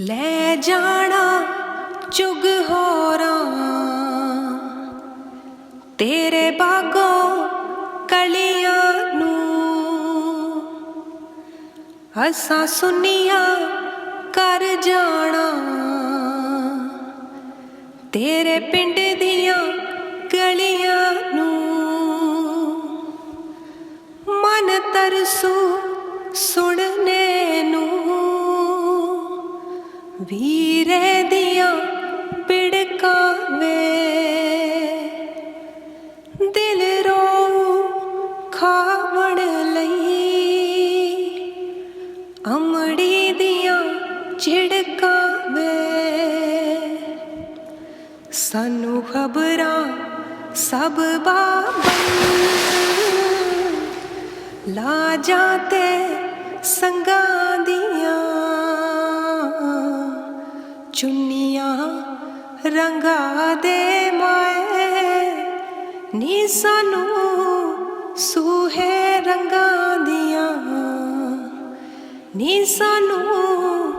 ਲੈ ਜਾਣਾ ਚੁਗ ਹੋਰਾਂ। ਤੇਰੇ ਬਾਗੋਂ ਕਲੀਆਂ ਨੂੰ ਅਸਾਂ ਸੁਨੀਆਂ ਕਰ ਜਾਣਾ। ਤੇਰੇ ਪਿੰਡ ਦੀਆਂ ਗਲੀਆਂ ਨੂੰ ਮਨ ਤਰਸੂ ਸੁਣਨੇ ਵੀਰੇ ਦੀਆਂ ਪਿੜਕਾਂ ਵੇ। ਦਿਲ ਰੋ ਖਾਵਣ ਲਈ। ਅਮੜੀ ਦੀਆਂ ਝਿੜਕਾਂ ਵੇ। ਸਾਨੂੰ ਖਬਰਾਂ ਸਭ ਬਾਬਲ ਲਾ ਜਾਤੇ ਸੰਗਾਂ ਚੁੰਨੀਆਂ ਰੰਗਾ ਦੇ ਮਾਏ। ਨੀ ਸਾਨੂੰ ਸੂਹੇ ਰੰਗਾਂ ਦੀਆਂ। ਨੀ ਸਾਨੂੰ